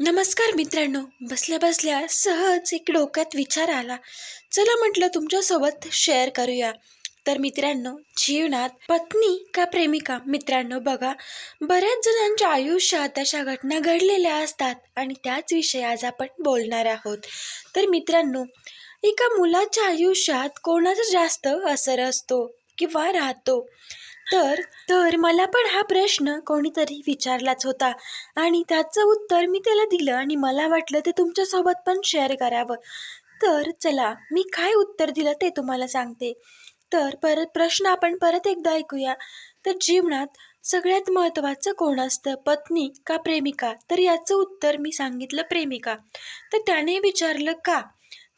नमस्कार मित्रांनो. बसल्या बसल्या सहज एक डोक्यात विचार आला. चला म्हटलं तुमच्यासोबत शेअर करूया. तर मित्रांनो जीवनात पत्नी का प्रेमिका? मित्रांनो बघा. बऱ्याच जणांच्या आयुष्यात अशा घटना घडलेल्या असतात आणि त्याच विषयी आज आपण बोलणार आहोत. तर मित्रांनो एका मुलाच्या आयुष्यात कोणाचा जास्त असर असतो किंवा राहतो? तर तर मला पण हा प्रश्न कोणीतरी विचारलाच होता आणि त्याचं उत्तर मी त्याला दिलं आणि मला वाटलं ते तुमच्यासोबत पण शेअर करावं. तर चला मी काय उत्तर दिलं ते तुम्हाला सांगते. तर परत प्रश्न आपण परत एकदा ऐकूया. तर जीवनात सगळ्यात महत्त्वाचं कोण असतं? पत्नी का प्रेमिका? तर याचं उत्तर मी सांगितलं प्रेमिका. तर त्याने विचारलं का?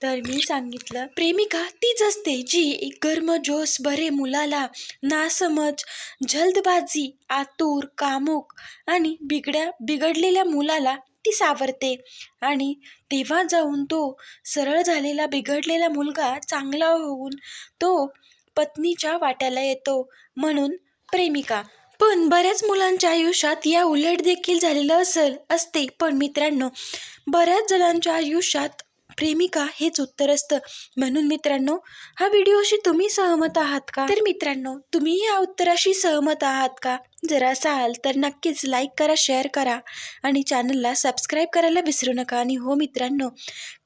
तर मी सांगितलं प्रेमिका तीच असते जी एक गर्मजोश बरे मुलाला नासमज जल्दबाजी आतूर कामुक आणि बिगड्या बिघडलेल्या मुलाला ती सावरते. आणि तेव्हा जाऊन तो सरळ झालेला बिघडलेला मुलगा चांगला होऊन तो पत्नीच्या वाट्याला येतो म्हणून प्रेमिका. पण बऱ्याच मुलांच्या आयुष्यात या उलट देखील झालेलं असेल असते. पण मित्रांनो बऱ्याच जणांच्या आयुष्यात प्रेमिका हेच उत्तर असतं. म्हणून मित्रांनो हा व्हिडिओशी तुम्ही सहमत आहात का? तर मित्रांनो तुम्ही या उत्तराशी सहमत आहात का? जर असाल तर नक्कीच लाईक करा शेअर करा आणि चॅनलला सबस्क्राईब करायला विसरू नका. आणि हो मित्रांनो